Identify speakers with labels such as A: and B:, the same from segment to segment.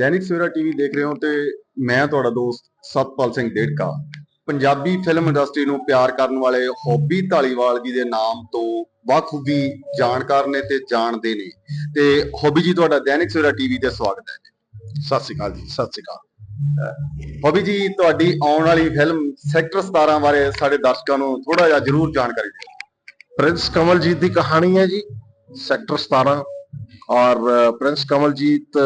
A: Dainik Savera TV ਦੇਖ ਰਹੇ ਹੋ ਤੇ ਮੈਂ ਤੁਹਾਡਾ ਦੋਸਤ ਸਤਪਾਲ ਸਿੰਘ ਡੇਢਕਾ ਪੰਜਾਬੀ ਫਿਲਮ ਇੰਡਸਟਰੀ ਨੂੰ ਪਿਆਰ ਕਰਨ ਵਾਲੇ ਹੌਬੀ ਢਾਲੀਵਾਲ ਜੀ ਦੇ ਨਾਮ ਤੋਂ ਬਖੂਬੀ ਜਾਣਕਾਰ ਨੇ ਤੇ ਜਾਣਦੇ ਨੇ। ਤੇ ਹੌਬੀ ਜੀ ਤੁਹਾਡਾ ਦੈਨਿਕ ਸਵੇਰਾ ਟੀਵੀ ਤੇ ਸਵਾਗਤ ਹੈ
B: ਸਤਿ ਸ਼੍ਰੀ ਅਕਾਲ ਜੀ ਸਤਿ ਸ਼੍ਰੀ ਅਕਾਲ।
A: ਹੌਬੀ ਜੀ ਤੁਹਾਡੀ ਆਉਣ ਵਾਲੀ ਫਿਲਮ ਸੈਕਟਰ 17 ਬਾਰੇ ਸਾਡੇ ਦਰਸ਼ਕਾਂ ਨੂੰ ਥੋੜਾ ਜਿਹਾ ਜ਼ਰੂਰ ਜਾਣਕਾਰੀ ਦਿਓ।
B: ਪ੍ਰਿੰਸ ਕਮਲਜੀਤ ਦੀ ਕਹਾਣੀ ਹੈ ਜੀ ਸੈਕਟਰ 17 ਔਰ ਪ੍ਰਿੰਸ ਕਮਲਜੀਤ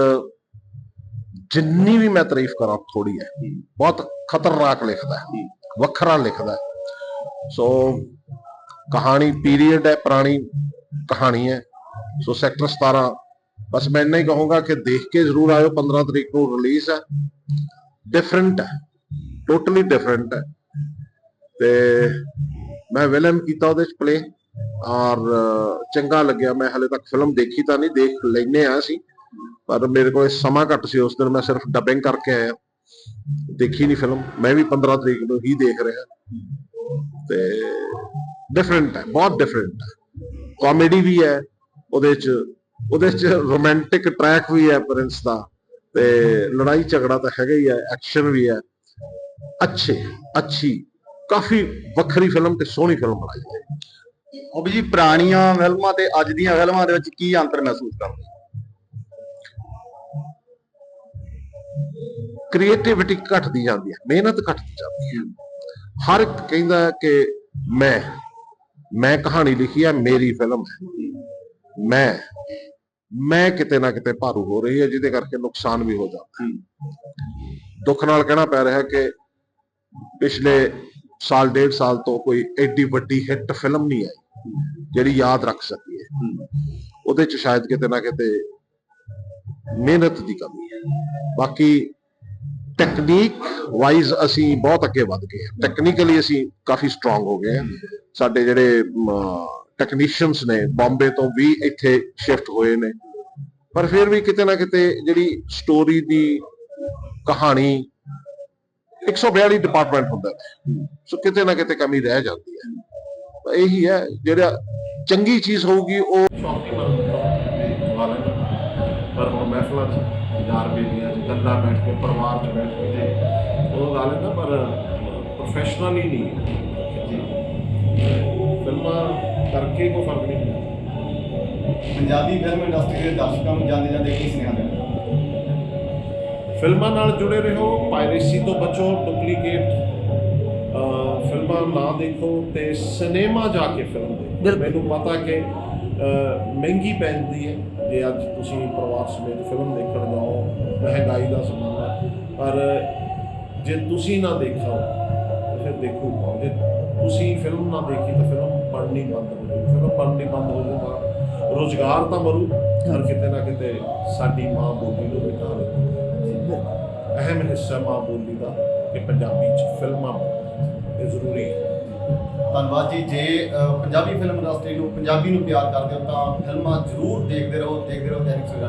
B: ਜਿੰਨੀ ਵੀ ਮੈਂ ਤਾਰੀਫ ਕਰਾਂ ਥੋੜੀ ਹੈ। ਬਹੁਤ ਖਤਰਨਾਕ ਲਿਖਦਾ ਹੈ। ਵੱਖਰਾ ਲਿਖਦਾ ਹੈ। ਸੋ ਕਹਾਣੀ ਪੀਰੀਅਡ ਹੈ, ਪੁਰਾਣੀ ਕਹਾਣੀ ਹੈ। ਸੋ ਸੈਕਟਰ 17 ਬਸ ਮੈਂ ਇੰਨਾ ਹੀ ਕਹੂੰਗਾ ਕਿ ਦੇਖ ਕੇ ਜ਼ਰੂਰ ਆਇਓ 15 ਤਰੀਕ ਨੂੰ ਰਿਲੀਜ਼ ਹੈ। ਡਿਫਰੈਂਟ ਹੈ। ਟੋਟਲੀ ਡਿਫਰੈਂਟ ਹੈ। ਤੇ ਮੈਂ ਵਿਲਮ ਕੀਤਾ ਉਹਦੇ ਚ ਪਲੇ ਔਰ, ਚੰਗਾ ਲੱਗਿਆ। ਮੈਂ ਹਲੇ ਤੱਕ ਫਿਲਮ ਦੇਖੀ ਤਾਂ ਨਹੀਂ, ਦੇਖ ਲੈਨੇ ਆ ਸੀ ਪਰ ਮੇਰੇ ਕੋਲ ਸਮਾਂ ਘੱਟ ਸੀ, ਉਸ ਦਿਨ ਮੈਂ ਸਿਰਫ ਡੱਬਿੰਗ ਕਰਕੇ ਆਇਆ। ਦੇਖੀ ਨਹੀਂ ਫਿਲਮ ਮੈਂ ਵੀ 15 ਤਰੀਕ ਨੂੰ ਹੀ ਦੇਖ ਰਿਹਾ। ਤੇ ਡਿਫਰੈਂਟ ਹੈ, ਬਹੁਤ ਡਿਫਰੈਂਟ ਹੈ। ਕਾਮੇਡੀ ਵੀ ਹੈ, ਉਹਦੇ ਚ ਉਹਦੇ ਚ ਰੋਮਾਂਟਿਕ ਟਰੈਕ ਵੀ ਹੈ ਪ੍ਰਿੰਸ ਦਾ। ਤੇ ਲੜਾਈ ਝਗੜਾ ਤਾਂ ਹੈਗਾ ਹੀ ਹੈ ਐਕਸ਼ਨ ਵੀ ਹੈ। ਅੱਛੇ, ਅੱਛੀ, ਕਾਫੀ ਵੱਖਰੀ ਫਿਲਮ ਤੇ ਸੋਹਣੀ ਫਿਲਮ ਬਣਾਈ ਹੈ
A: ਉਹ ਵੀ ਜੀ ਪੁਰਾਣੀਆਂ ਫਿਲਮਾਂ ਤੇ ਅੱਜ ਦੀਆਂ ਫਿਲਮਾਂ ਦੇ ਵਿੱਚ ਕੀ ਅੰਤਰ ਮਹਿਸੂਸ ਕਰਦੇ
B: ਕ੍ਰੀਏਟੀਵਿਟੀ ਘਟਦੀ ਜਾਂਦੀ ਹੈ, ਮਿਹਨਤ ਘਟਦੀ ਜਾਂਦੀ ਹੈ। ਹਰ ਇੱਕ ਕਹਿੰਦਾ ਕਿ ਮੈਂ ਮੈਂ ਕਹਾਣੀ ਲਿਖੀ ਹੈ, ਮੇਰੀ ਫਿਲਮ ਹੈ। ਮੈਂ ਮੈਂ ਕਿਤੇ ਨਾ ਕਿਤੇ ਭਾਰੂ ਹੋ ਰਹੀ ਹੈ, ਜਿਹਦੇ ਕਰਕੇ ਨੁਕਸਾਨ ਵੀ ਹੋ ਜਾਂਦਾ ਦੁੱਖ ਨਾਲ ਕਹਿਣਾ ਪੈ ਰਿਹਾ ਕਿ ਪਿਛਲੇ ਸਾਲ, ਡੇਢ ਸਾਲ ਤੋਂ ਕੋਈ ਐਡੀ ਵੱਡੀ ਹਿੱਟ ਫਿਲਮ ਨਹੀਂ ਆਈ, ਜਿਹੜੀ ਯਾਦ ਰੱਖ ਸਕੀਏ। ਉਹਦੇ ਚ ਸ਼ਾਇਦ ਕਿਤੇ ਨਾ ਕਿਤੇ ਮਿਹਨਤ ਦੀ ਕਮੀ ਹੈ। ਬਾਕੀ ਟੈਕਨੀਕ ਵਾਈਜ਼ ਅਸੀਂ ਬਹੁਤ ਅੱਗੇ ਵੱਧ ਗਏ ਹਾਂ। ਟੈਕਨੀਕਲੀ ਅਸੀਂ ਕਾਫੀ ਸਟਰੋਂਗ ਹੋ ਗਏ ਹਾਂ। ਸਾਡੇ ਜਿਹੜੇ ਟੈਕਨੀਸ਼ੀਅਨਸ ਨੇ ਬੰਬੇ ਤੋਂ ਵੀ ਇੱਥੇ ਸ਼ਿਫਟ ਹੋਏ ਨੇ। ਪਰ ਫਿਰ ਵੀ ਕਿਤੇ ਨਾ ਕਿਤੇ ਜਿਹੜੀ ਸਟੋਰੀ ਦੀ ਕਹਾਣੀ 142 ਡਿਪਾਰਟਮੈਂਟ ਹੁੰਦਾ ਹੈ। ਸੋ ਕਿਤੇ ਨਾ ਕਿਤੇ ਕਮੀ ਰਹਿ ਜਾਂਦੀ ਹੈ। ਇਹੀ ਹੈ, ਜਿਹੜਾ ਚੰਗੀ ਚੀਜ਼ ਹੋਊਗੀ ਉਹ
C: ਸ਼ੌਕੀ ਵਾਲੇ ਪਰ ਹੁਣ ਮਹਿਫਲਾਂ 'ਚ ਯਾਰ ਬੇਲੀਆਂ 'ਚ ਗੱਲਾਂ ਬੈਠ ਕੇ ਪਰਿਵਾਰ 'ਚ ਬੈਠ ਕੇ ਤੇ ਉਹ ਗੱਲ ਹੈ ਨਾ ਪਰ ਪ੍ਰੋਫੈਸ਼ਨਲ ਹੀ ਨਹੀਂ ਜੀ। ਫਿਲਮਾਂ ਕਰਕੇ ਕੋਈ ਫ਼ਰਕ ਨਹੀਂ ਪੈਂਦਾ।
D: ਪੰਜਾਬੀ ਫਿਲਮ ਇੰਡਸਟਰੀ ਦੇ ਦਰਸ਼ਕਾਂ ਨੂੰ ਜਾਂਦੇ ਜਾਂਦੇ ਕੀ ਸੁਨੇਹਾ ਦੇਣਾ
C: ਫਿਲਮਾਂ ਨਾਲ ਜੁੜੇ ਰਹੋ ਪਾਇਰੇਸੀ ਤੋਂ ਬਚੋ ਡੁਪਲੀਕੇਟ ਫਿਲਮਾਂ ਨਾ ਦੇਖੋ ਤੇ ਸਿਨੇਮਾ ਜਾ ਕੇ ਫਿਲਮ ਦੇਖੋ। ਮੈਨੂੰ ਪਤਾ ਕਿ ਮਹਿੰਗੀ ਪੈਂਦੀ ਹੈ ਜੇ ਅੱਜ ਤੁਸੀਂ ਪਰਿਵਾਰ ਸਮੇਤ ਫਿਲਮ ਦੇਖਣ ਜਾਓ ਮਹਿੰਗਾਈ ਦਾ ਜ਼ਮਾਨਾ ਹੈ। ਪਰ ਜੇ ਤੁਸੀਂ ਨਾ ਦੇਖੋ ਫਿਰ ਦੇਖੋ ਜੇ ਤੁਸੀਂ ਫਿਲਮ ਨਾ ਦੇਖੀ ਤਾਂ ਫਿਲਮ ਬਣਨੀ ਬੰਦ ਹੋ ਜਾਊਗੀ ਫਿਲਮ ਬਣਨੀ ਬੰਦ ਹੋ ਜਾਊਗਾ ਰੋਜ਼ਗਾਰ ਤਾਂ ਮਰੂ ਪਰ ਕਿਤੇ ਨਾ ਕਿਤੇ ਸਾਡੀ ਮਾਂ ਬੋਲੀ ਨੂੰ ਮਿਟਾ ਦੇ ਅਹਿਮ ਹਿੱਸਾ ਮਾਂ ਬੋਲੀ ਦਾ ਕਿ ਪੰਜਾਬੀ ਚ ਫਿਲਮਾਂ। ਇਹ ਜ਼ਰੂਰੀ ਹੈ
D: ਧੰਨਵਾਦ ਜੀ। ਜੇ ਪੰਜਾਬੀ ਫਿਲਮ ਇੰਡਸਟਰੀ ਨੂੰ ਪੰਜਾਬੀ ਨੂੰ ਪਿਆਰ ਕਰਦੇ ਹੋ ਤਾਂ ਫਿਲਮਾਂ ਜ਼ਰੂਰ ਦੇਖਦੇ ਰਹੋ ਦੇਖਦੇ ਰਹੋ ਦੈਨਿਕ ਸਵੇਰਾ